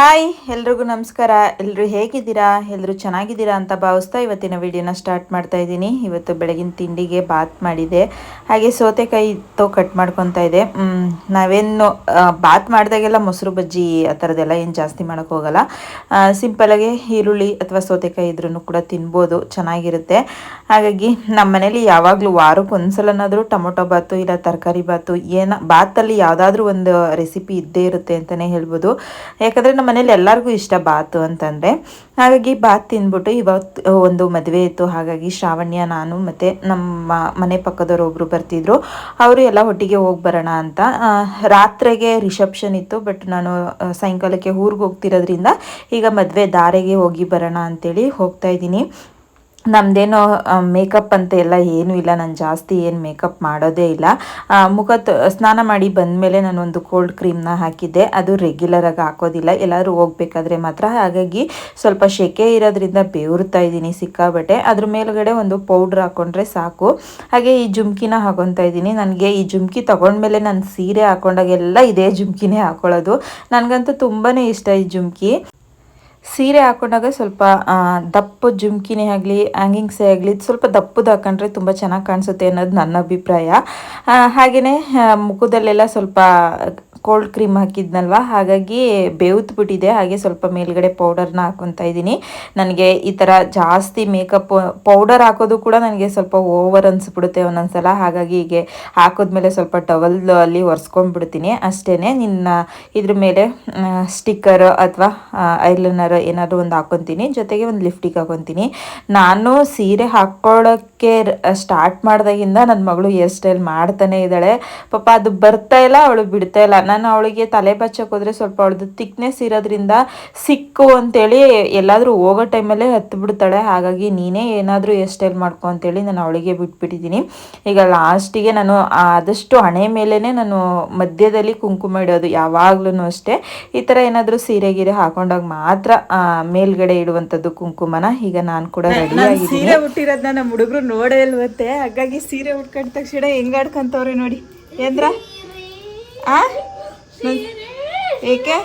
Hi, ಎಲ್ರಿಗೂ ನಮಸ್ಕಾರ. ಎಲ್ಲರೂ ಹೇಗಿದ್ದೀರಾ? ಎಲ್ಲರೂ ಚೆನ್ನಾಗಿದ್ದೀರಾ ಅಂತ ಭಾವಿಸ್ತಾ ಇವತ್ತಿನ ವಿಡಿಯೋನ ಸ್ಟಾರ್ಟ್ ಮಾಡ್ತಾ ಇದ್ದೀನಿ. ಇವತ್ತು ಬೆಳಗಿನ ತಿಂಡಿಗೆ ಬಾತ್ ಮಾಡಿದೆ. ಹಾಗೆ ಸೌತೆಕಾಯಿ ಇತ್ತು ಕಟ್ ಮಾಡ್ಕೊತಾ ಇದೆ. ನಾವೇನು ಬಾತ್ ಮಾಡಿದಾಗೆಲ್ಲ ಮೊಸರು ಬಜ್ಜಿ ಆ ಥರದ್ದೆಲ್ಲ ಏನು ಜಾಸ್ತಿ ಮಾಡೋಕ್ಕೆ ಹೋಗಲ್ಲ. ಸಿಂಪಲಾಗಿ ಈರುಳ್ಳಿ ಅಥವಾ ಸೌತೆಕಾಯಿ ಇದ್ರೂ ಕೂಡ ತಿನ್ಬೋದು. ಚೆನ್ನಾಗಿರುತ್ತೆ. ಹಾಗಾಗಿ ನಮ್ಮ ಮನೇಲಿ ಯಾವಾಗಲೂ ವಾರಕ್ಕೆ ಒಂದ್ಸಲನಾದರೂ ಟೊಮೊಟೊ ಬಾತು ಇಲ್ಲ ತರಕಾರಿ ಬಾತು ಏನ, ಬಾತಲ್ಲಿ ಯಾವುದಾದ್ರೂ ಒಂದು ರೆಸಿಪಿ ಇದ್ದೇ ಇರುತ್ತೆ ಅಂತಲೇ ಹೇಳ್ಬೋದು. ಯಾಕಂದರೆ ನಮ್ಮ ಮನೇಲಿ ಎಲ್ಲರಿಗೂ ಇಷ್ಟ ಬಾತು ಅಂತಂದರೆ, ಹಾಗಾಗಿ ಬಾತ್ ತಿಂದ್ಬಿಟ್ಟು ಇವತ್ತು ಒಂದು ಮದುವೆ ಇತ್ತು. ಹಾಗಾಗಿ ಶ್ರಾವಣ್ಯ, ನಾನು ಮತ್ತು ನಮ್ಮ ಮನೆ ಪಕ್ಕದವ್ರು ಒಬ್ಬರು ಬರ್ತಿದ್ರು. ಅವರು ಎಲ್ಲ ಒಟ್ಟಿಗೆ ಹೋಗಿ ಬರೋಣ ಅಂತ. ರಾತ್ರಿಗೆ ರಿಸೆಪ್ಷನ್ ಇತ್ತು, ಬಟ್ ನಾನು ಸಾಯಂಕಾಲಕ್ಕೆ ಊರಿಗೆ ಹೋಗ್ತಿರೋದ್ರಿಂದ ಈಗ ಮದುವೆ ದಾರೆಗೆ ಹೋಗಿ ಬರೋಣ ಅಂತೇಳಿ ಹೋಗ್ತಾ ಇದ್ದೀನಿ. ನಮ್ಮದೇನೋ ಮೇಕಪ್ ಅಂತ ಎಲ್ಲ ಏನೂ ಇಲ್ಲ. ನಾನು ಜಾಸ್ತಿ ಏನು ಮೇಕಪ್ ಮಾಡೋದೇ ಇಲ್ಲ. ಮುಖ ಸ್ನಾನ ಮಾಡಿ ಬಂದಮೇಲೆ ನಾನು ಒಂದು ಕೋಲ್ಡ್ ಕ್ರೀಮ್ನ ಹಾಕಿದ್ದೆ. ಅದು ರೆಗ್ಯುಲರಾಗಿ ಹಾಕೋದಿಲ್ಲ. ಎಲ್ಲರೂ ಹೋಗ್ಬೇಕಾದ್ರೆ ಮಾತ್ರ. ಹಾಗಾಗಿ ಸ್ವಲ್ಪ ಶೆಕೆ ಇರೋದ್ರಿಂದ ಬೇವ್ರತಾ ಇದ್ದೀನಿ ಸಿಕ್ಕಾಬಟ್ಟೆ ಅದ್ರ ಮೇಲ್ಗಡೆ ಒಂದು ಪೌಡ್ರ್ ಹಾಕೊಂಡ್ರೆ ಸಾಕು. ಹಾಗೆ ಈ ಜುಮ್ಕಿನ ಹಾಕೊತಾ ಇದ್ದೀನಿ. ನನಗೆ ಈ ಜುಮ್ಕಿ ತೊಗೊಂಡ್ಮೇಲೆ ನಾನು ಸೀರೆ ಹಾಕೊಂಡಾಗೆಲ್ಲ ಇದೇ ಜುಮ್ಕಿನೇ ಹಾಕೊಳ್ಳೋದು. ನನಗಂತೂ ತುಂಬಾ ಇಷ್ಟ ಈ ಜುಮ್ಕಿ. ಸೀರೆ ಹಾಕೊಂಡಾಗ ಸ್ವಲ್ಪ ದಪ್ಪ ಜುಮ್ಕಿನೇ ಆಗಲಿ, ಹ್ಯಾಂಗಿಂಗ್ಸೇ ಆಗಲಿ ಸ್ವಲ್ಪ ದಪ್ಪದ ಹಾಕೊಂಡ್ರೆ ತುಂಬ ಚೆನ್ನಾಗಿ ಕಾಣಿಸುತ್ತೆ ಅನ್ನೋದು ನನ್ನ ಅಭಿಪ್ರಾಯ. ಹಾಗೆಯೇ ಮುಖದಲ್ಲೆಲ್ಲ ಸ್ವಲ್ಪ ಕೋಲ್ಡ್ ಕ್ರೀಮ್ ಹಾಕಿದ್ನಲ್ವ? ಹಾಗಾಗಿ ಬೇವುತ್ಬಿಟ್ಟಿದೆ. ಹಾಗೆ ಸ್ವಲ್ಪ ಮೇಲ್ಗಡೆ ಪೌಡರ್ನ ಹಾಕೊತಾ ಇದ್ದೀನಿ. ನನಗೆ ಈ ಥರ ಜಾಸ್ತಿ ಮೇಕಪ್ ಪೌಡರ್ ಹಾಕೋದು ಕೂಡ ನನಗೆ ಸ್ವಲ್ಪ ಓವರ್ ಅನಿಸ್ಬಿಡುತ್ತೆ ಒಂದೊಂದ್ಸಲ. ಹಾಗಾಗಿ ಹೀಗೆ ಹಾಕಿದ್ಮೇಲೆ ಸ್ವಲ್ಪ ಟವಲ್ ಅಲ್ಲಿ ಒರೆಸ್ಕೊಂಡ್ಬಿಡ್ತೀನಿ ಅಷ್ಟೇ ನಿನ್ನ ಇದ್ರ ಮೇಲೆ ಸ್ಟಿಕ್ಕರ್ ಅಥವಾ ಐಲೈನರ್ ಏನಾದರೂ ಒಂದು ಹಾಕೊತೀನಿ. ಜೊತೆಗೆ ಒಂದು ಲಿಫ್ಟಿಗೆ ಹಾಕೊತೀನಿ. ನಾನು ಸೀರೆ ಹಾಕ್ಕೊಳ್ಳೋಕ್ಕೆ ಸ್ಟಾರ್ಟ್ ಮಾಡಿದಾಗಿಂದ ನನ್ನ ಮಗಳು ಹೇರ್ ಸ್ಟೈಲ್ ಮಾಡ್ತಾನೆ ಇದ್ದಾಳೆ. ಪಾಪ ಅದು ಬರ್ತಾ ಇಲ್ಲ, ಅವಳು ಬಿಡ್ತಾ ಇಲ್ಲ. ನಾನು ಅವಳಿಗೆ ತಲೆ ಬಚ್ಚಕ್ಕೆ ಹೋದ್ರೆ ಸ್ವಲ್ಪ ಅವಳದು ತಿಕ್ನೆಸ್ ಇರೋದ್ರಿಂದ ಸಿಕ್ಕು ಅಂತೇಳಿ ಎಲ್ಲಾದರೂ ಹೋಗೋ ಟೈಮಲ್ಲೇ ಹತ್ತು ಬಿಡ್ತಾಳೆ. ಹಾಗಾಗಿ ನೀನೇ ಏನಾದರೂ ಸ್ಟೈಲ್ ಮಾಡ್ಕೊ ಅಂತೇಳಿ ನಾನು ಅವಳಿಗೆ ಬಿಟ್ಬಿಟ್ಟಿದ್ದೀನಿ. ಈಗ ಲಾಸ್ಟಿಗೆ ನಾನು ಆದಷ್ಟು ಹಣೆ ಮೇಲೇ ನಾನು ಮಧ್ಯದಲ್ಲಿ ಕುಂಕುಮ ಇಡೋದು ಯಾವಾಗ್ಲೂ ಅಷ್ಟೇ. ಈ ಥರ ಏನಾದರೂ ಸೀರೆ ಗೀರೆ ಹಾಕೊಂಡಾಗ ಮಾತ್ರ ಮೇಲ್ಗಡೆ ಇಡುವಂಥದ್ದು ಕುಂಕುಮನ ಈಗ ನಾನು ಕೂಡ ರೆಡಿ ನಾನ್ ಆಗಿದ್ದೀನಿ. ಸೀರೆ ಹುಟ್ಟಿರೋದ್ನ ನಮ್ಮ ಹುಡುಗರು ನೋಡೇ ಹಾಗಾಗಿ ಸೀರೆ ಉಟ್ಕೊಂಡ ತಕ್ಷಣ ಹೆಂಗಾಡ್ಕಂತವ್ರೆ ನೋಡಿ. ಏನ್ರ ಆ? ನನ್- ಏಕೆ?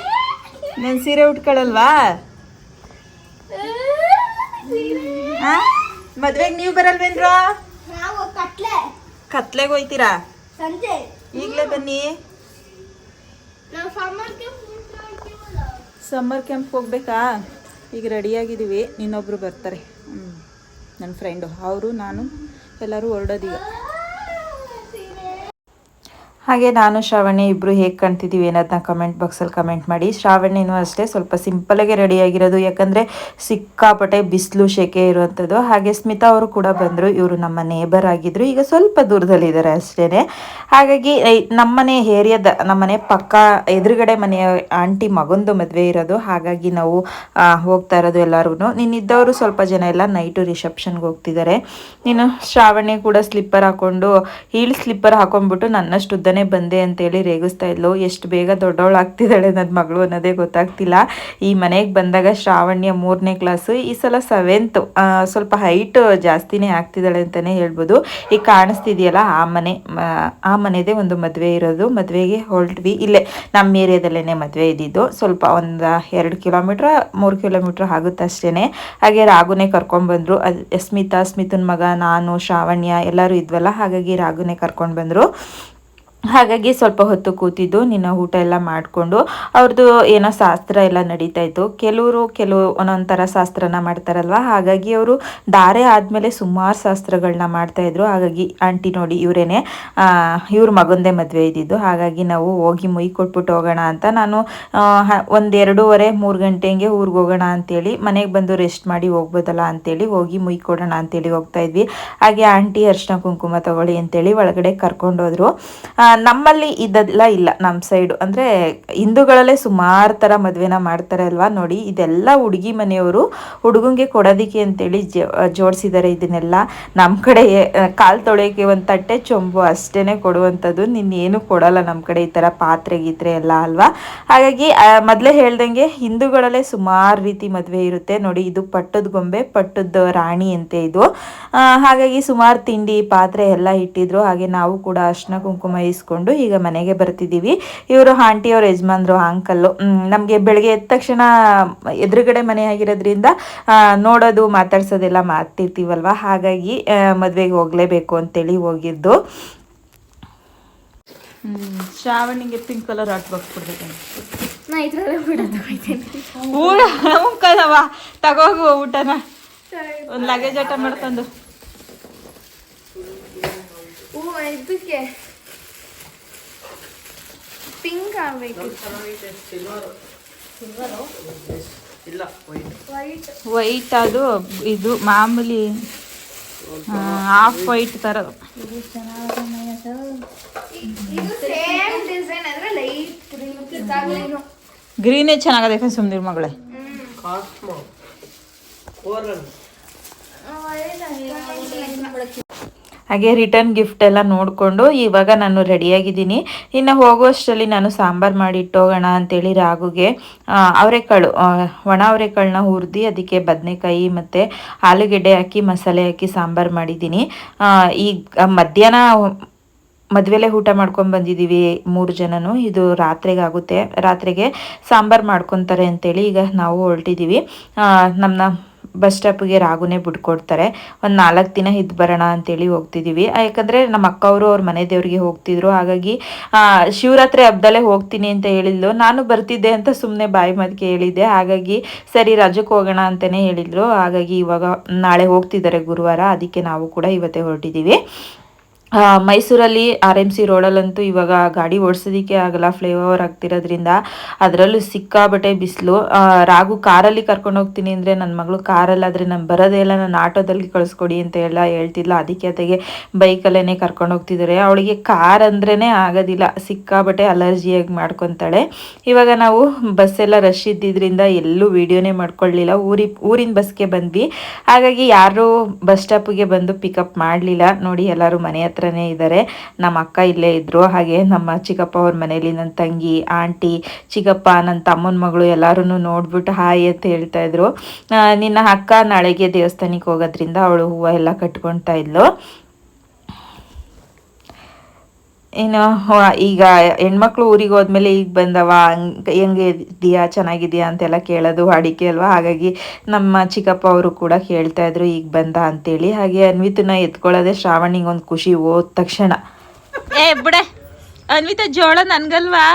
ನಾನು ಸೀರೆ ಉಟ್ಕೊಳಲ್ವಾ? ಆ? ಮದ್ವೆಗೆ ನೀವು ಬರಲ್ವೇನ್ರ ಕತ್ಲೆಗೆ ಹೋಯ್ತೀರಾ? ಸಂಜೆ. ಈಗಲೇ ಬನ್ನಿ. ಸಮ್ಮರ್ ಕ್ಯಾಂಪ್ ಹೋಗ್ಬೇಕಾ? ಈಗ ರೆಡಿಯಾಗಿದ್ದೀವಿ ಇನ್ನೊಬ್ರು ಬರ್ತಾರೆ. ಹ್ಞೂ ನನ್ನ ಫ್ರೆಂಡು ಅವರು ನಾನು ಎಲ್ಲರೂ ಹೊರಡೋದೀಗ. ಹಾಗೆ ನಾನು, ಶ್ರಾವಣಿ ಇಬ್ಬರು ಹೇಗೆ ಕಾಣ್ತಿದ್ದೀವಿ ಅನ್ನೋದನ್ನ ಕಮೆಂಟ್ ಬಾಕ್ಸಲ್ಲಿ ಕಮೆಂಟ್ ಮಾಡಿ. ಶ್ರಾವಣಿನೂ ಅಷ್ಟೇ ಸ್ವಲ್ಪ ಸಿಂಪಲಾಗೆ ರೆಡಿಯಾಗಿರೋದು ಯಾಕಂದರೆ ಸಿಕ್ಕಾಪಟ್ಟೆ ಬಿಸಿಲು ಶೆಕೆ ಇರುವಂಥದ್ದು. ಹಾಗೆ ಸ್ಮಿತಾ ಅವರು ಕೂಡ ಬಂದರು. ಇವರು ನಮ್ಮ ನೇಬರ್ ಆಗಿದ್ರು. ಈಗ ಸ್ವಲ್ಪ ದೂರದಲ್ಲಿದ್ದಾರೆ ಅಷ್ಟೇ ಹಾಗಾಗಿ ನಮ್ಮನೆ ಏರಿಯಾದ ನಮ್ಮನೆ ಪಕ್ಕ ಎದುರುಗಡೆ ಮನೆಯ ಆಂಟಿ ಮಗಂದು ಮದುವೆ ಇರೋದು. ಹಾಗಾಗಿ ನಾವು ಹೋಗ್ತಾ ಇರೋದು ಎಲ್ಲರೂ ನಿನ್ನಿದ್ದವರು ಸ್ವಲ್ಪ ಜನ ಎಲ್ಲ ನೈಟು ರಿಸೆಪ್ಷನ್ಗೆ ಹೋಗ್ತಿದ್ದಾರೆ ನೀನು ಶ್ರಾವಣಿ ಕೂಡ ಸ್ಲಿಪ್ಪರ್ ಹಾಕ್ಕೊಂಡು ಹೀಲ್ ಸ್ಲಿಪ್ಪರ್ ಹಾಕೊಂಡ್ಬಿಟ್ಟು ನನ್ನಷ್ಟು ಉದ್ದನೇ ಬಂದೆ ಅಂತೇಳಿ ರೇಗಿಸ್ತಾ ಇದ್ಲು. ಎಷ್ಟು ಬೇಗ ದೊಡ್ಡವಳು ಆಗ್ತಿದ್ದಾಳೆ ನನ್ನ ಮಗಳು ಅನ್ನೋದೇ ಗೊತ್ತಾಗ್ತಿಲ್ಲ. ಈ ಮನೆಗೆ ಬಂದಾಗ ಶ್ರಾವಣ್ಯ ಮೂರನೇ ಕ್ಲಾಸು ಈ ಸಲ ಸೆವೆಂತ್ ಸ್ವಲ್ಪ ಹೈಟ್ ಜಾಸ್ತಿನೇ ಆಗ್ತಿದ್ದಾಳೆ ಅಂತಲೇ ಹೇಳ್ಬೋದು. ಈಗ ಕಾಣಿಸ್ತಿದೆಯಲ್ಲ, ಆ ಮನೆ, ಆ ಮನೆದೇ ಒಂದು ಮದುವೆ ಇರೋದು. ಮದುವೆಗೆ ಹೊರಟ್ವಿ. ಇಲ್ಲೇ ನಮ್ಮ ಏರಿಯಾದಲ್ಲೇ ಮದುವೆ ಇದ್ದಿದ್ದು. ಸ್ವಲ್ಪ ಒಂದು ಎರಡು ಕಿಲೋಮೀಟ್ರ್ ಮೂರು ಕಿಲೋಮೀಟ್ರ್ ಆಗುತ್ತೆ ಅಷ್ಟೇ ಹಾಗೆ ರಾಗುನೇ ಕರ್ಕೊಂಡ್ಬಂದರು ಅದು, ಅಸ್ಮಿತಾ ಸ್ಮಿತನ ಮಗ, ನಾನು, ಶ್ರಾವಣ್ಯ ಎಲ್ಲರೂ ಇದ್ವಲ್ಲ, ಹಾಗಾಗಿ ರಾಗುನೇ ಕರ್ಕೊಂಡು ಬಂದರು. ಹಾಗಾಗಿ ಸ್ವಲ್ಪ ಹೊತ್ತು ಕೂತಿದ್ದು, ನಿನ್ನ ಊಟ ಎಲ್ಲ ಮಾಡಿಕೊಂಡು ಅವ್ರದ್ದು ಏನೋ ಶಾಸ್ತ್ರ ಎಲ್ಲ ನಡೀತಾ ಇತ್ತು. ಕೆಲವರು ಕೆಲವು ಒಂದೊಂದು ಥರ ಶಾಸ್ತ್ರನ ಮಾಡ್ತಾರಲ್ವ? ಹಾಗಾಗಿ ಅವರು ಧಾರೆ ಆದಮೇಲೆ ಸುಮಾರು ಶಾಸ್ತ್ರಗಳನ್ನ ಮಾಡ್ತಾಯಿದ್ರು ಹಾಗಾಗಿ ಆಂಟಿ ನೋಡಿ ಇವರೇನೆ ಇವ್ರ ಮಗಂದೇ ಮದುವೆ ಇದ್ದಿದ್ದು. ಹಾಗಾಗಿ ನಾವು ಹೋಗಿ ಮುಯಿ ಕೊಟ್ಬಿಟ್ಟು ಹೋಗೋಣ ಅಂತ ನಾನು ಒಂದೆರಡೂವರೆ, ಮೂರು ಗಂಟೆ ಹಂಗೆ ಊರಿಗೆ ಹೋಗೋಣ ಅಂತೇಳಿ, ಮನೆಗೆ ಬಂದು ರೆಸ್ಟ್ ಮಾಡಿ ಹೋಗ್ಬೋದಲ್ಲ ಅಂತೇಳಿ ಹೋಗಿ ಮುಯಿ ಕೊಡೋಣ ಅಂತೇಳಿ ಹೋಗ್ತಾ ಇದ್ವಿ. ಹಾಗೆ ಆಂಟಿ ಅರ್ಶಿನ ಕುಂಕುಮ ತಗೊಳ್ಳಿ ಅಂತೇಳಿ ಒಳಗಡೆ ಕರ್ಕೊಂಡೋದ್ರು. ನಮ್ಮಲ್ಲಿ ಇದೆಲ್ಲ ಇಲ್ಲ ನಮ್ಮ ಸೈಡು ಅಂದರೆ ಹಿಂದೂಗಳಲ್ಲೇ ಸುಮಾರು ಥರ ಮದುವೆನ ಮಾಡ್ತಾರೆ ಅಲ್ವಾ ನೋಡಿ, ಇದೆಲ್ಲ ಹುಡುಗಿ ಮನೆಯವರು ಹುಡುಗಂಗೆ ಕೊಡೋದಕ್ಕೆ ಅಂತೇಳಿ ಜೋಡಿಸಿದ್ದಾರೆ ಇದನ್ನೆಲ್ಲ. ನಮ್ಮ ಕಡೆ ಕಾಲು ತೊಳೆಯೋಕ್ಕೆ ಒಂದು ತಟ್ಟೆ ಚೊಂಬು ಅಷ್ಟೇ ಕೊಡುವಂಥದ್ದು. ನಿನ್ನೇನು ಕೊಡಲ್ಲ ನಮ್ಮ ಕಡೆ ಈ ಥರ ಪಾತ್ರೆ ಗೀತ್ರೆ ಎಲ್ಲ ಅಲ್ವಾ? ಹಾಗಾಗಿ ಮೊದಲೇ ಹೇಳ್ದಂಗೆ ಹಿಂದೂಗಳಲ್ಲೇ ಸುಮಾರು ರೀತಿ ಮದುವೆ ಇರುತ್ತೆ. ನೋಡಿ, ಇದು ಪಟ್ಟದ ಗೊಂಬೆ, ಪಟ್ಟದ ರಾಣಿ ಅಂತೆ ಇದು. ಹಾಗಾಗಿ ಸುಮಾರು ತಿಂಡಿ, ಪಾತ್ರೆ ಎಲ್ಲ ಇಟ್ಟಿದ್ರು. ಹಾಗೆ ನಾವು ಕೂಡ ಅರ್ಶನ ಕುಂಕುಮ ಇಸ್ಕೊಂಡು ಮುಗಿಸ್ಕೊಂಡು ಈಗ ಮನೆಗೆ ಬರ್ತಿದ್ದೀವಿ. ಇವರು ಆಂಟಿ ಅವ್ರ ಯಜಮಾನ್ರು ಅಂಕಲ್ಲು ನಮಗೆ ಬೆಳಗ್ಗೆ ಎದ್ದ ತಕ್ಷಣ ಎದುರುಗಡೆ ಮನೆ ಆಗಿರೋದ್ರಿಂದ ನೋಡೋದು ಮಾತಾಡ್ಸೋದೆಲ್ಲ ಮಾಡ್ತಿರ್ತೀವಲ್ವ? ಹಾಗಾಗಿ ಮದುವೆಗೆ ಹೋಗಲೇಬೇಕು ಅಂತೇಳಿ ಹೋಗಿದ್ದು. ಶ್ರಾವಣಿಗೆ ಪಿಂಕ್ ಕಲರ್ ಆರ್ಟ್ ಬಾಕ್ಸ್ ತಗೋಗು ಊಟನ. ಒಂದು ಲಗೇಜ್ ಆಟ ಮಾಡ್ಕೊಂಡು. ಹೂ ಇದಕ್ಕೆ. ಪಿಂಕ್ ಆಗ್ಬೇಕು ವೈಟ್ ವೈಟ್ ಅದು ಇದು ಮಾಮೂಲಿ ಹಾಫ್ ವೈಟ್ ಥರ ಇದು ಸೇಮ್ ಡಿಸೈನ್ ಅಂದ್ರೆ ಲೈಟ್ ಗ್ರೀನ್ ಇದಾಗ್ಲೇನು. ಗ್ರೀನೇ ಚೆನ್ನಾಗದೆ ಸುಮ್ನಿರ್ ಮಗಳೇ. ಹಾಗೆ ರಿಟರ್ನ್ ಗಿಫ್ಟ್ ಎಲ್ಲ ನೋಡಿಕೊಂಡು ಇವಾಗ ನಾನು ರೆಡಿಯಾಗಿದ್ದೀನಿ ಇನ್ನು ಹೋಗುವಷ್ಟರಲ್ಲಿ ನಾನು ಸಾಂಬಾರು ಮಾಡಿ ಇಟ್ಟೋಗೋಣ ಅಂತೇಳಿ ರಾಗುಗೆ ಅವರೆಕಾಳು ಒಣ ಅವರೆಕಾಳನ್ನ ಹುರಿದು ಅದಕ್ಕೆ ಬದನೆಕಾಯಿ ಮತ್ತು ಆಲೂಗೆಡ್ಡೆ ಹಾಕಿ, ಮಸಾಲೆ ಹಾಕಿ ಸಾಂಬಾರು ಮಾಡಿದ್ದೀನಿ. ಈಗ ಮಧ್ಯಾಹ್ನ ಮದುವೆಲೆ ಊಟ ಮಾಡ್ಕೊಂಡು ಬಂದಿದ್ದೀವಿ ಮೂರು ಜನನು. ಇದು ರಾತ್ರಿಗೆ ಆಗುತ್ತೆ ರಾತ್ರಿಗೆ ಸಾಂಬಾರು ಮಾಡ್ಕೊತಾರೆ ಅಂತೇಳಿ ಈಗ ನಾವು ಹೊರಟಿದ್ದೀವಿ. ನಮ್ಮನ್ನ ಬಸ್ ಸ್ಟಾಪ್ಗೆ ರಾಗುನೇ ಬಿಟ್ಕೊಡ್ತಾರೆ. ಒಂದು ನಾಲ್ಕು ದಿನ ಇದ್ದು ಬರೋಣ ಅಂತೇಳಿ ಹೋಗ್ತಿದ್ದೀವಿ ಯಾಕಂದರೆ ನಮ್ಮ ಅಕ್ಕ ಅವರು ಅವ್ರ ಮನೆ ದೇವರಿಗೆ ಹೋಗ್ತಿದ್ರು. ಹಾಗಾಗಿ ಶಿವರಾತ್ರಿ ಹಬ್ಬದಲ್ಲೇ ಹೋಗ್ತೀನಿ ಅಂತ ಹೇಳಿದ್ಲು. ನಾನು ಬರ್ತಿದ್ದೆ ಅಂತ ಸುಮ್ಮನೆ ಬಾಯಿ ಮಾತಿಗೆ ಹೇಳಿದ್ದೆ. ಹಾಗಾಗಿ, ಸರಿ ರಜಕ್ಕೆ ಹೋಗೋಣ ಅಂತಲೇ ಹೇಳಿದ್ರು. ಹಾಗಾಗಿ ಇವಾಗ ನಾಳೆ ಹೋಗ್ತಿದ್ದಾರೆ ಗುರುವಾರ. ಅದಕ್ಕೆ ನಾವು ಕೂಡ ಇವತ್ತೇ ಹೊರಟಿದ್ದೀವಿ ಮೈಸೂರಲ್ಲಿ ಆರ್ ಎಂ ಸಿ ರೋಡಲ್ಲಂತೂ ಇವಾಗ ಗಾಡಿ ಓಡಿಸೋದಕ್ಕೆ ಆಗಲ್ಲ ಫ್ಲೇವರ್ ಆಗ್ತಿರೋದ್ರಿಂದ. ಅದರಲ್ಲೂ ಸಿಕ್ಕಾಬಟ್ಟೆ ಬಿಸಿಲು. ರಾಗು ಕಾರಲ್ಲಿ ಕರ್ಕೊಂಡು ಹೋಗ್ತೀನಿ ಅಂದರೆ ನನ್ನ ಮಗಳು ಕಾರಲ್ಲಾದರೆ ನಾನು ಬರೋದೇ ಇಲ್ಲ, ನಾನು ಆಟೋದಲ್ಲಿ ಕಳಿಸ್ಕೊಡಿ ಅಂತ ಎಲ್ಲ ಹೇಳ್ತಿದ್ಲ. ಅದಕ್ಕೆ ಅದಕ್ಕೆ ಬೈಕಲ್ಲೇ ಕರ್ಕೊಂಡು ಹೋಗ್ತಿದ್ದಾರೆ. ಅವಳಿಗೆ ಕಾರ್ ಅಂದ್ರೇ ಆಗೋದಿಲ್ಲ. ಸಿಕ್ಕಾಬಟ್ಟೆ ಅಲರ್ಜಿಯಾಗಿ ಮಾಡ್ಕೊತಾಳೆ. ಇವಾಗ ನಾವು ಬಸ್ಸೆಲ್ಲ ರಶ್ ಇದ್ದಿದ್ದರಿಂದ ಎಲ್ಲೂ ವೀಡಿಯೋನೇ ಮಾಡ್ಕೊಳ್ಳಿಲ್ಲ ಊರಿ, ಊರಿನ ಬಸ್ಗೆ ಬಂದ್ವಿ. ಹಾಗಾಗಿ ಯಾರೂ ಬಸ್ ಸ್ಟಾಪಿಗೆ ಬಂದು ಪಿಕಪ್ ಮಾಡಲಿಲ್ಲ. ನೋಡಿ ಎಲ್ಲರೂ ಮನೆ ಹತ್ರನೇ ಇದ್ದಾರೆ ನಮ್ಮ ಅಕ್ಕ ಇಲ್ಲೇ ಇದ್ದರು ಹಾಗೆ ನಮ್ಮ ಚಿಕ್ಕಪ್ಪ ಅವ್ರ ಮನೇಲಿ ನನ್ನ ತಂಗಿ, ಆಂಟಿ, ಚಿಕ್ಕಪ್ಪ, ನನ್ನ ತಮ್ಮನ ಮಗಳು ಎಲ್ಲರೂ ನೋಡ್ಬಿಟ್ಟು ಹಾಯ್ ಅಂತ ಹೇಳ್ತಾ ಇದ್ರು. ನಿನ್ನ ಅಕ್ಕ ನಾಳೆಗೆ ದೇವಸ್ಥಾನಕ್ಕೆ ಹೋಗೋದ್ರಿಂದ ಅವಳು ಹೂವು ಎಲ್ಲ ಕಟ್ಕೊಳ್ತಾ ಇದ್ಲು. ಹೊ- ಈಗ ಹೆಣ್ಮಕ್ಳು ಊರಿಗೆ ಹೋದ್ಮೇಲೆ ಈಗ ಬಂದವ ಹಂಗೆ ಹೆಂಗೆ ಇದೆಯಾ ಚೆನ್ನಾಗಿದೆಯಾ ಅಂತೆಲ್ಲ ಕೇಳೋದು ಅಡಿಕೆ ಅಲ್ವಾ? ಹಾಗಾಗಿ ನಮ್ಮ ಚಿಕ್ಕಪ್ಪ ಅವರು ಕೂಡ ಕೇಳ್ತಾ ಇದ್ರು ಈಗ ಬಂದ ಅಂತೇಳಿ. ಹಾಗೆ ಅನ್ವಿತನ ಎತ್ಕೊಳ್ಳೋದೆ ಶ್ರಾವಣಿಗೆ ಒಂದು ಖುಷಿ ಹೋದ ತಕ್ಷಣ. ಏ ಬಿಡ ಅನ್ವಿತಾ ಜೋಳ ನನ್ಗಲ್ವಾ?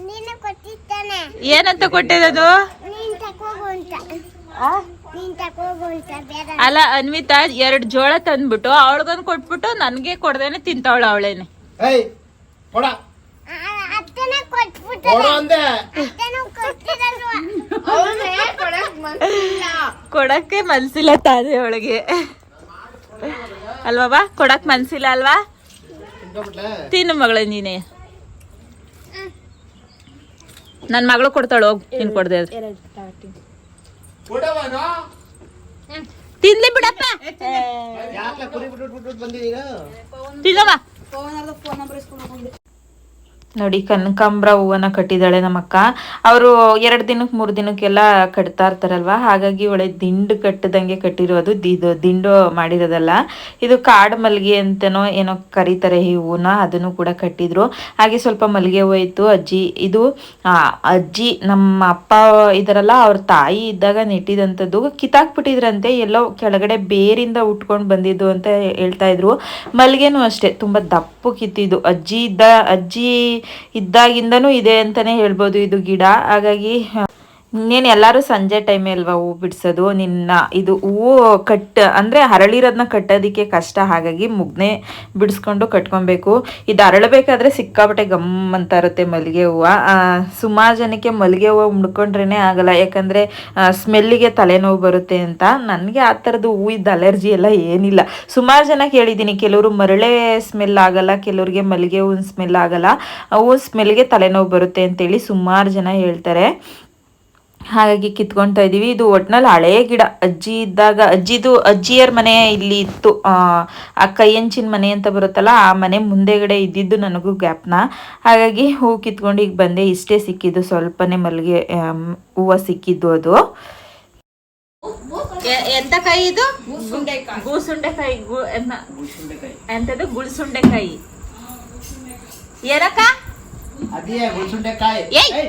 ನೀನು ಕೊಟ್ಟಿದ್ದಾನೆ. ಏನಂತ ಕೊಟ್ಟಿರೋದು? ನೀನ್ ತಕೋಗು ಅಂತ. ನೀನ್ ತಕೋಗು ಅಂತ ಬೇರೆ ಅಲ್ಲ ಅನ್ವಿತಾ ಎರಡು ಜೋಳ ತಂದ್ಬಿಟ್ಟು ಅವಳಗೊಂದು ಕೊಟ್ಬಿಟ್ಟು ನನಗೆ ಕೊಡ್ದೇನೆ ತಿಂತಾವಳ ಅವಳೇನೆ. ಏಯ್ ಕೊಡ. ಅತ್ತನ ಕೊಟ್ಬಿಟ್ಟು. ಕೊಡ ಅಂದೆ. ಅತ್ತನ ಕೊಟ್ಟಿರಲ್ವಾ ಅವನೇ ಕೊಡಕ್ ಮನ್ಸಿಲ್ಲ. ಕೊಡಕ್ಕೆ ಮನ್ಸಿಲ್ಲ ತಾನೆ ಒಳಗೆ ಅಲ್ವಾ ಬಾ ಕೊಡಕ್ ಮನ್ಸಿಲ್ಲ ಅಲ್ವಾ? ತಿನ್ನು ಮಗಳೇ ನೀನೆ. ನನ್ ಮಗಳು ಕೊಡ್ತಾಳು ಹೋಗ್ ತಿನ್ ಕೊಡ್ದೆ ತಿನ್ಲಿ ಬಿಡಪ್ಪ. ಯಾಕೆ ಕುರಿ ಬಿಟ್ಟು ಬಿಟ್ಟು ಬಂದಿದ್ದೀರಾ ತಿನ್ನಮ್ಮ ನೋಡಿ, ಕನಕಾಂಬ್ರ ಹೂವನ್ನ ಕಟ್ಟಿದ್ದಾಳೆ ನಮ್ಮಕ್ಕ. ಅವರು ಎರಡು ದಿನಕ್ಕೆ, ಮೂರು ದಿನಕ್ಕೆಲ್ಲ ಕಟ್ತಾ ಇರ್ತಾರಲ್ವ? ಹಾಗಾಗಿ ಒಳ್ಳೆ ದಿಂಡು ಕಟ್ಟದಂಗೆ ಕಟ್ಟಿರೋದು ದಿದು ದಿಂಡು ಮಾಡಿರೋದಲ್ಲ. ಇದು ಕಾಡು ಮಲ್ಲಿಗೆ ಅಂತನೋ ಏನೋ ಕರೀತಾರೆ ಈ ಹೂವನ್ನ, ಅದನ್ನು ಕೂಡ ಕಟ್ಟಿದ್ರು. ಹಾಗೆ ಸ್ವಲ್ಪ ಮಲ್ಲಿಗೆ ಇತ್ತು. ಅಜ್ಜಿ, ಇದು ಅಜ್ಜಿ ನಮ್ಮ ಅಪ್ಪ ಇದರಲ್ಲ, ಅವ್ರ ತಾಯಿ ಇದ್ದಾಗ ನೆಟ್ಟಿದಂಥದ್ದು. ಕಿತ್ತಾಕ್ಬಿಟ್ಟಿದ್ರಂತೆ, ಎಲ್ಲೋ ಕೆಳಗಡೆ ಬೇರಿಂದ ಉಟ್ಕೊಂಡು ಬಂದಿದ್ದು ಅಂತ ಹೇಳ್ತಾ ಇದ್ರು. ಮಲ್ಲಿಗೆನೂ ಅಷ್ಟೇ, ತುಂಬ ದಪ್ಪು ಕಿತ್ತಿದ್ದು. ಅಜ್ಜಿ ಇದ್ದ, ಅಜ್ಜಿ ಇದ್ದಾಗಿಂದನೂ ಇದೆ ಅಂತಾನೆ ಹೇಳ್ಬೋದು ಇದು ಗಿಡ. ಹಾಗಾಗಿ ಇನ್ನೇನು ಎಲ್ಲರೂ ಸಂಜೆ ಟೈಮೇ ಅಲ್ವಾ ಹೂ ಬಿಡಿಸೋದು? ನಿನ್ನ ಇದು ಹೂವು ಕಟ್ ಅಂದರೆ ಹರಳಿರೋದನ್ನ ಕಟ್ಟೋದಕ್ಕೆ ಕಷ್ಟ. ಹಾಗಾಗಿ ಮುಗ್ನೆ ಬಿಡಿಸ್ಕೊಂಡು ಕಟ್ಕೊಬೇಕು. ಇದು ಅರಳಬೇಕಾದ್ರೆ ಸಿಕ್ಕಾಪಟ್ಟೆ ಗಮ್ ಅಂತ ಇರುತ್ತೆ ಮಲ್ಲಿಗೆ ಹೂವು. ಸುಮಾರು ಜನಕ್ಕೆ ಮಲ್ಲಿಗೆ ಹೂವು ಮುಡ್ಕೊಂಡ್ರೇ ಆಗಲ್ಲ. ಯಾಕಂದರೆ ಸ್ಮೆಲ್ಲಿಗೆ ತಲೆನೋವು ಬರುತ್ತೆ ಅಂತ. ನನಗೆ ಆ ಥರದ್ದು ಹೂವಿದ್ದ ಅಲರ್ಜಿ ಎಲ್ಲ ಏನಿಲ್ಲ. ಸುಮಾರು ಜನ ಕೇಳಿದ್ದೀನಿ. ಕೆಲವರು ಮರಳೆ ಸ್ಮೆಲ್ ಆಗಲ್ಲ, ಕೆಲವ್ರಿಗೆ ಮಲ್ಲಿಗೆ ಹೂವಿನ ಸ್ಮೆಲ್ ಆಗಲ್ಲ. ಹೂವು ಸ್ಮೆಲ್ಗೆ ತಲೆನೋವು ಬರುತ್ತೆ ಅಂತೇಳಿ ಸುಮಾರು ಜನ ಹೇಳ್ತಾರೆ. ಹಾಗಾಗಿ ಕಿತ್ಕೊಳ್ತಾ ಇದೀವಿ. ಇದು ಒಟ್ನಲ್ಲಿ ಹಳೆಯ ಗಿಡ. ಅಜ್ಜಿ ಇದ್ದಾಗ ಅಜ್ಜಿದು ಅಜ್ಜಿಯರ ಮನೆ ಇಲ್ಲಿ ಇತ್ತು. ಆ, ಕೈಯಂಚಿನ ಮನೆ ಅಂತ ಬರುತ್ತಲ್ಲ ಆ ಮನೆ ಮುಂದೆಗಡೆ ಇದ್ದಿದ್ದು ನನಗೂ ಗ್ಯಾಪ್ನ. ಹಾಗಾಗಿ ಹೂ ಕಿತ್ಕೊಂಡು ಈಗ ಬಂದೆ. ಇಷ್ಟೇ ಸಿಕ್ಕಿದ್ದು. ಸ್ವಲ್ಪನೇ ಮಲ್ಲಿಗೆ ಹೂವು ಸಿಕ್ಕಿದ್ದು ಅದು. ಎಂತ ಕಾಯಿ ಇದು? ಗೂಸುಂಡೆಕಾಯಿ ಎಂತದ್ದು ಎಂತದು? ಗುಳ್ಸುಂಡೆಕಾಯಿ. ಏನಕ್ಕ?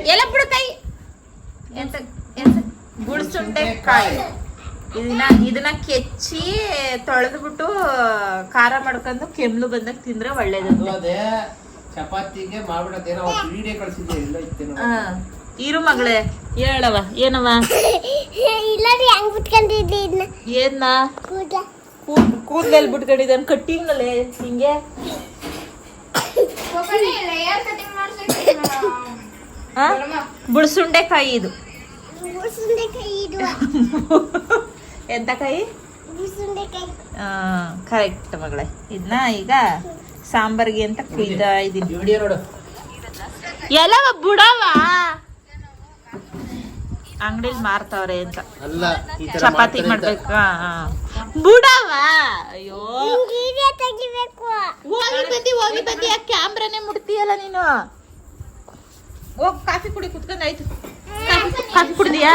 ಎಲ್ಲ ಬಿಡು ಕೈ ಎಂತ ಎಂತ? ಗುಡ್ಸುಂಡೆ ಕಾಯಿ. ಇದನ್ನ ಇದನ್ನ ಕೆಚ್ಚಿ ತೊಳೆದ್ಬಿಟ್ಟು ಖಾರ ಮಾಡ್ಕೊಂಡು ಕೆಮ್ಲು ಬಂದಾಗ ತಿಂದ್ರೆ ಒಳ್ಳೇದು ಅದೇ ಚಪಾತಿಗೆ ಮಾಡ್ಬಿಡತ್ತೇನೋ ವಿಡಿಯೋ ಕಳ್ಸಿದ್ದೆ ಇಲ್ಲ ಇತ್ತೇನೋ. ಹಾ. ಇರು ಮಗಳೇ ಹೇಳವ ಏನವ ಇಲ್ಲ ರೀ ಹೆಂಗ್ ಬಿಟ್ಕೊಂಡಿದ್ದೆ ಇದನ್ನ ಏನ್ನ ಕೂದ ಕೂದ್ ಕೂದ್ಲೆಲ್ ಬಿಟ್ಕೊಂಡಿದ್ದಾನೆ ಕಟ್ಟಿಂಗ್ನಲ್ಲಿ ಹಿಂಗೆ? ಬುಳ್ಸುಂಡೆಕಾಯಿ ಇದು. ಎಂತ ಕಾಯಿ ಕರೆಕ್ಟ್ ಮಗಳೇ. ಇದನ್ನ ಈಗ? ಸಾಂಬಾರ್ಗೆ ಅಂತ ಕುಯ್ದಾ ಇದೀನಿ ವಿಡಿಯೋ ನೋಡು. ಎಲ್ಲವ ಬುಡವ? ಅಂಗಡಿಲಿ ಮಾರ್ತಾವ್ರೆ ಅಂತ. ಅಲ್ಲ ಈ ತರ ಚಪಾತಿ ಮಾಡಬೇಕು. ಬುಡವ? ಅಯ್ಯೋ. ಹೀಗೆ ತೆಗಿಬೇಕು. ಹೋಗಿ ಬಂದಿ ಹೋಗಿ ಬಂದಿ ಆ ಕ್ಯಾಮ್ರಾನೇ ಮುಡ್ತೀಯಲ್ಲ ನೀನು. ಹೋಗ್ ಕಾಫಿ ಕುಡಿ ಕುತ್ಕೊಂಡ್ ಆಯ್ತು. ಕಾಫಿ ಕುಡ್ದಿಯಾ?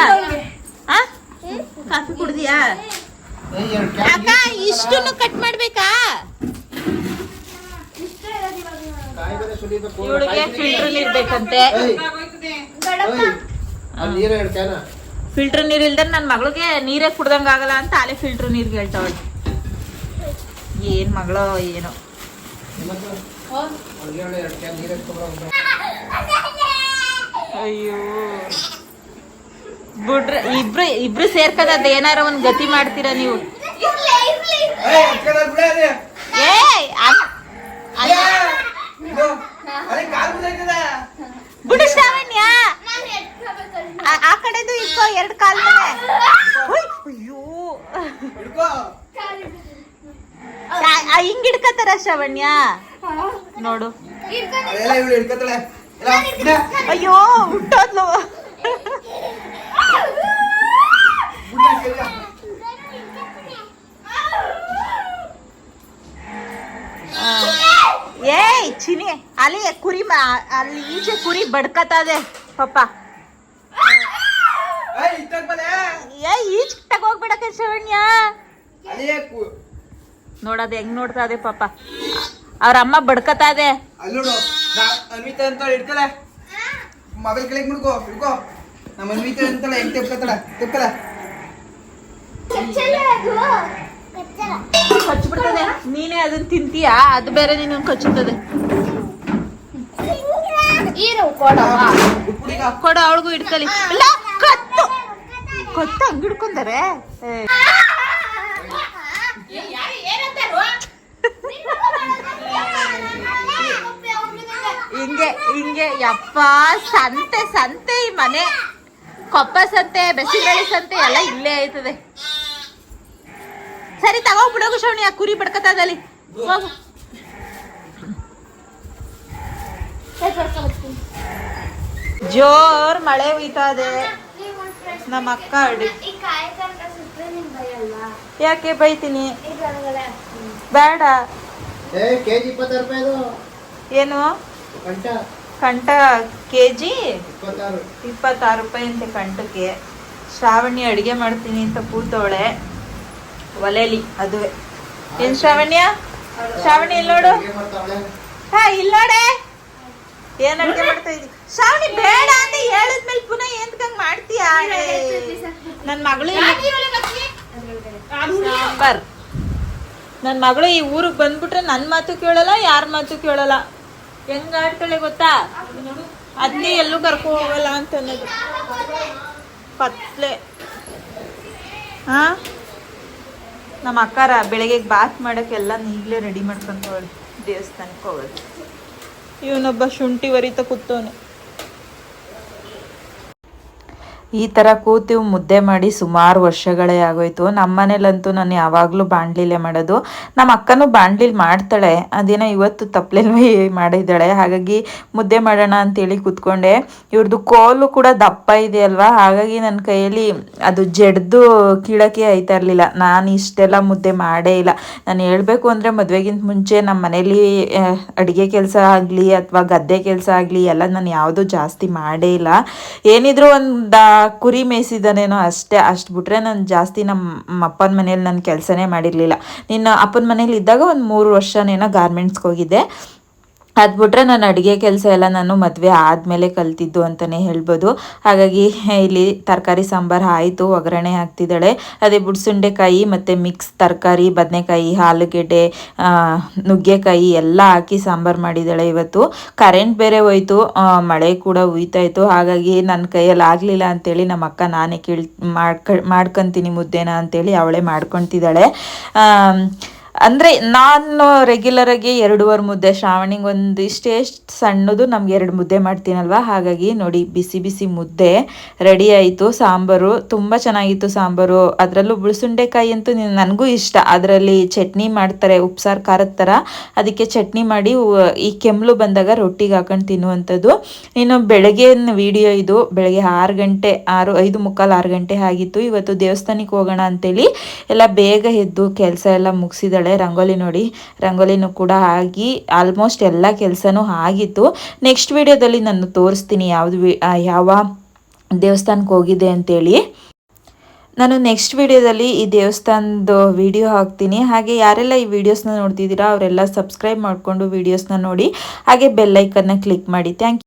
ಕಾಫಿ ಕುಡ್ದಿಯಾ? ಅಕ್ಕ ಇಷ್ಟನ್ನು ಕಟ್ ಮಾಡ್ಬೇಕಾ. ಇವಳಿಗೆ ಫಿಲ್ಟರ್ ನೀರ್ ಬೇಕಂತೆ. ಏಯ್, ಏಯ್, ಅಲ್ಲಿ ನೀರು ಎರಡು ಕ್ಯಾನ? ಫಿಲ್ಟರ್ ನೀರ್ ಇಲ್ದೆ ನನ್ನ ಮಗಳಿಗೆ ನೀರೇ ಕುಡ್ದಂಗ ಆಗಲ್ಲ ಅಂತ ಅಲ್ಲೇ ಫಿಲ್ಟರ್ ನೀರ್ ಹೇಳ್ತಾವಳೆ ಏನ್ ಮಗಳೋ ಏನೋ ನಿಮ್ಮತ್ರ? ಅವ್ಳಿಗೆ ಹೇಳು, ಎರಡ್ ಕ್ಯಾನ್ ನೀರು ಎತ್ಕೊಂಡ್ಬರೋ. ಅಯ್ಯೋ ಬಿಡ್ರಿ ಇಬ್ರು ಇಬ್ರು ಸೇರ್ಕದ ಏನಾರ ಒಂದ್ ಗತಿ ಮಾಡ್ತೀರಾ ನೀವು? ಎತ್ಕೊಂಡ್ ಬಿಡೆ ಅದೇ. ಶ್ರಾವಣ್ಯ. ಆ- ಕಡೆದು ಇಕ್ಕೋ ಎರಡ್ ಕಾಲ್ ಅಯ್ಯೋ. ಹಿಂಗ್ ಹಿಡ್ಕತಾರ ಶ್ರಾವಣ್ಯ? ನೋಡು. ಅಯ್ಯೋ ಹುಟ್ಟೋದ್ಲು. ಅಲ್ಲಿ ಈಚೆ ಕುರಿ ಬಡ್ಕತ್ತದೆ ಪಾಪ ಏ ಈಚ್ ಹೋಗ್ಬಿಡಕ್ಕೆ ಶ್ರವಣ್ಯ ನೋಡದೆ ಹೆಂಗ್ ನೋಡ್ತಾ ಇದೆ ಪಾಪ ಅವ್ರ ಅಮ್ಮ ಬಡ್ಕತಾ ಇದೆ. ಅನ್ವಿತ ಅಂತ ಇಡ್ಕಲ ಮೊಬೈಲ್ ಕೆಳಗೆ ಮುಡ್ಕೋ ಹಿಡ್ಕೋ. ನಮ್ಮ ಅನ್ವಿತ ಅಂತಲ್ಲ ಹೆಂಗ್ ತೆಪ್ಕತ್ತಳ ತೆಪ್ಕಲ ಕಚ್ಚಲ ಅದು ಕಚ್ಚಲ. ಕಚ್ಬಿಡ್ತದೆ ನೀನೇ ಅದನ್ನ ತಿಂತೀಯಾ? ಅದು ಬೇರೆ ನೀನು ಕಚ್ಚುತ್ತದೆ. ಕೊಡು ಅವಳಿಗೂ ಹಿಡ್ಕಲಿ ಇಲ್ಲ, ಕತ್ತು. ಕತ್ತು ಹಂಗ ಹಿಡ್ಕೊಂಡಾರೆ? ಏ. ಹಿಂಗೆ ಹಿಂಗೆ, ಯಪ್ಪ, ಸಂತೆ ಸಂತೆ ಈ ಮನೆ. ಕೊಪ್ಪ ಸಂತೆ, ಬೆಸಿಬೇಳೆ ಸಂತೆ ಎಲ್ಲ ಇಲ್ಲೇ ಆಯ್ತದೆ ಸರಿ ತಗೋಗ್ಬಿಡೋಗು ಶೋಣಿ, ಆ ಕುರಿ ಬಡ್ಕತ್ತದಲ್ಲಿ ಹೋಗು. ಜೋರ್ ಮಳೆ ಹುಯ್ತಾ ಇದೆ ನಮ್ಮ ಅಕ್ಕ ಅಡಿ ಯಾಕೆ ಬೈತೀನಿ. ಬೇಡ ಏನು? ಕಂಠ. ಕಂಟ ಕೆ ಜಿ ಇಪ್ಪತ್ತಾರು ರೂಪಾಯಿ ಅಂತೆ ಕಂಠಕ್ಕೆ. ಶ್ರಾವಣಿ ಅಡುಗೆ ಮಾಡ್ತೀನಿ ಅಂತ ಕೂತವಳೆ. ಒಲೆಲಿ ಅದುವೆ. ಏನ್ ಶ್ರಾವಣ್ಯ? ಶ್ರಾವಣಿ ಇಲ್ಲಿ ನೋಡು? ಹಾ ಇಲ್ಲೋಡೆ ನೋಡೆ. ಏನ್ ಅಡುಗೆ ಮಾಡ್ತಾ ಇದ್ದಿ ಶ್ರಾವಣಿ ಬೇಡ ಅಂತ ಹೇಳಿದ್ಮೇಲೆ ಪುನಃ ಎಂತಕಂಗ್ ಮಾಡ್ತೀಯಾ ನನ್ ಮಗಳು ಸಾಂಬಾರ್. ನನ್ ಮಗಳು ಈ ಊರಿಗೆ ಬಂದ್ಬಿಟ್ರೆ ನನ್ ಮಾತು ಕೇಳಲ್ಲ ಯಾರ ಮಾತು ಕೇಳಲ್ಲ. ಹೆಂಗ ಆಡ್ತಾಳೆ ಗೊತ್ತಾ? ಅದನ್ನೇ ಎಲ್ಲೂ ಕರ್ಕೊ ಹೋಗಲ್ಲ ಅಂತ ಅನ್ನೋದು. ಪತ್ಲೆ. ಹಾ ನಮ್ಮ ಅಕ್ಕಾರ ಬೆಳಗ್ಗೆ ಬಾತ್ ಮಾಡಕ್ಕೆಲ್ಲ ಈಗಲೇ ರೆಡಿ ಮಾಡ್ಕೊಂಡು ದೇವಸ್ಥಾನಕ್ಕೆ ಹೋಗೋದು. ಇವನೊಬ್ಬ ಶುಂಠಿ ವರಿತ ಕೂತವನೆ. ಈ ಥರ ಕೂತು ಮುದ್ದೆ ಮಾಡಿ ಸುಮಾರು ವರ್ಷಗಳೇ ಆಗೋಯ್ತು. ನಮ್ಮ ಮನೇಲಂತೂ ನಾನು ಯಾವಾಗಲೂ ಬಾಣಲಿಲೇ ಮಾಡೋದು. ನಮ್ಮ ಅಕ್ಕನೂ ಬಾಣಲಿಲಿ ಮಾಡ್ತಾಳೆ. ಅದೇನ ಇವತ್ತು ತಪ್ಪಲೆಲ್ವೇ ಮಾಡಿದ್ದಾಳೆ. ಹಾಗಾಗಿ ಮುದ್ದೆ ಮಾಡೋಣ ಅಂತೇಳಿ ಕೂತ್ಕೊಂಡೆ. ಇವ್ರದ್ದು ಕೋಲು ಕೂಡ ದಪ್ಪ ಇದೆ ಅಲ್ವಾ ಹಾಗಾಗಿ ನನ್ನ ಕೈಯಲ್ಲಿ ಅದು ಜಡ್ದು ಕೀಳಕ್ಕೆ ಆಯ್ತಾ ಇರಲಿಲ್ಲ. ನಾನು ಇಷ್ಟೆಲ್ಲ ಮುದ್ದೆ ಮಾಡೇ ಇಲ್ಲ. ನಾನು ಹೇಳಬೇಕು ಅಂದರೆ ಮದುವೆಗಿಂತ ಮುಂಚೆ ನಮ್ಮ ಮನೇಲಿ ಅಡುಗೆ ಕೆಲಸ ಆಗಲಿ ಅಥವಾ ಗದ್ದೆ ಕೆಲಸ ಆಗಲಿ ಎಲ್ಲ ನಾನು ಯಾವುದೂ ಜಾಸ್ತಿ ಮಾಡೇ ಇಲ್ಲ. ಏನಿದ್ರು ಒಂದು ಕುರಿ ಮೇಯಿಸಿದಾನೇನೋ ಅಷ್ಟೇ, ಅಷ್ಟು ಬಿಟ್ರೆ ನಾನು ಜಾಸ್ತಿ ನಮ್ಮ ಅಪ್ಪನ ಮನೇಲಿ ನಾನು ಕೆಲಸನೇ ಮಾಡಿರಲಿಲ್ಲ. ನಿನ್ನ ಅಪ್ಪನ ಮನೇಲಿ ಇದ್ದಾಗ ಒಂದು ಮೂರು ವರ್ಷನೇನೋ ಗಾರ್ಮೆಂಟ್ಸ್ಗೆ ಹೋಗಿದ್ದೆ. ಅದು ಬಿಟ್ರೆ ನಾನು ಅಡುಗೆ ಕೆಲಸ ಎಲ್ಲ ನಾನು ಮದುವೆ ಆದಮೇಲೆ ಕಲ್ತಿದ್ದು ಅಂತಲೇ ಹೇಳ್ಬೋದು. ಹಾಗಾಗಿ ಇಲ್ಲಿ ತರಕಾರಿ ಸಾಂಬಾರು ಆಯಿತು, ಒಗ್ಗರಣೆ ಹಾಕ್ತಿದ್ದಾಳೆ. ಅದೇ ಬುಡ್ಸುಂಡೆಕಾಯಿ ಮತ್ತು ಮಿಕ್ಸ್ ತರಕಾರಿ, ಬದನೆಕಾಯಿ, ಆಲೂಗೆಡ್ಡೆ ನುಗ್ಗೆಕಾಯಿ ಎಲ್ಲ ಹಾಕಿ ಸಾಂಬಾರು ಮಾಡಿದ್ದಾಳೆ ಇವತ್ತು. ಕರೆಂಟ್ ಬೇರೆ ಹೋಯ್ತು ಮಳೆ ಕೂಡ ಹುಯ್ತಾ ಇತ್ತು. ಹಾಗಾಗಿ ನನ್ನ ಕೈಯಲ್ಲಿ ಆಗಲಿಲ್ಲ ಅಂತೇಳಿ ನಮ್ಮ ಅಕ್ಕ ನಾನೇ ಕೇಳಿ, ಮಾಡ್ಕ, ಮಾಡ್ಕೊತೀನಿ ಮುದ್ದೆನ ಅಂತೇಳಿ ಅವಳೇ ಮಾಡ್ಕೊತಿದ್ದಾಳೆ ಅಂದರೆ ನಾನು ರೆಗ್ಯುಲರ್ ಆಗಿ ಎರಡೂವರೆ ಮುದ್ದೆ, ಶ್ರಾವಣಿಗೆ ಒಂದು ಇಷ್ಟೇ ಸಣ್ಣದು ನಮ್ಗೆ ಎರಡು ಮುದ್ದೆ ಮಾಡ್ತೀನಲ್ವ? ಹಾಗಾಗಿ ನೋಡಿ, ಬಿಸಿ ಬಿಸಿ ಮುದ್ದೆ ರೆಡಿ ಆಯಿತು. ಸಾಂಬಾರು ತುಂಬ ಚೆನ್ನಾಗಿತ್ತು ಸಾಂಬಾರು. ಅದರಲ್ಲೂ ಬುಳ್ಸುಂಡೆಕಾಯಿ ಅಂತೂ ನನಗೂ ಇಷ್ಟ. ಅದರಲ್ಲಿ ಚಟ್ನಿ ಮಾಡ್ತಾರೆ, ಉಪ್ಸಾರು, ಖಾರದ ಥರ ಅದಕ್ಕೆ ಚಟ್ನಿ ಮಾಡಿ ಈ ಕೆಮ್ಮಲು ಬಂದಾಗ ರೊಟ್ಟಿಗೆ ಹಾಕೊಂಡು ತಿನ್ನುವಂಥದ್ದು. ಇನ್ನು ಬೆಳಗ್ಗೆ ವಿಡಿಯೋ ಇದು. ಬೆಳಗ್ಗೆ ಆರು ಗಂಟೆ, ಆರು, ಐದು ಮುಕ್ಕಾಲು ಆರು ಗಂಟೆ ಆಗಿತ್ತು. ಇವತ್ತು ದೇವಸ್ಥಾನಕ್ಕೆ ಹೋಗೋಣ ಅಂತೇಳಿ ಎಲ್ಲ ಬೇಗ ಎದ್ದು ಕೆಲಸ ಎಲ್ಲ ಮುಗಿಸಿದಾಳೆ. ರಂಗೋಲಿ ನೋಡಿ. ರಂಗೋಲಿನೂ ಕೂಡ ಆಗಿ ಆಲ್ಮೋಸ್ಟ್ ಎಲ್ಲ ಕೆಲಸನೂ ಆಗಿತ್ತು. ನೆಕ್ಸ್ಟ್ ವಿಡಿಯೋದಲ್ಲಿ ನಾನು ತೋರಿಸ್ತೀನಿ ಯಾವುದು ಯಾವ ದೇವಸ್ಥಾನಕ್ಕೆ ಹೋಗಿದೆ ಅಂತೇಳಿ. ನಾನು ನೆಕ್ಸ್ಟ್ ವಿಡಿಯೋದಲ್ಲಿ ಈ ದೇವಸ್ಥಾನದ ವಿಡಿಯೋ ಹಾಕ್ತೀನಿ. ಹಾಗೆ ಯಾರೆಲ್ಲ ಈ ವಿಡಿಯೋಸ್ನ ನೋಡ್ತಿದ್ದೀರಾ, ಅವರೆಲ್ಲ ಸಬ್ಸ್ಕ್ರೈಬ್ ಮಾಡಿಕೊಂಡು ವಿಡಿಯೋಸ್ನ ನೋಡಿ. ಹಾಗೆ ಬೆಲ್ಲೈಕನ್ನ ಕ್ಲಿಕ್ ಮಾಡಿ. ಥ್ಯಾಂಕ್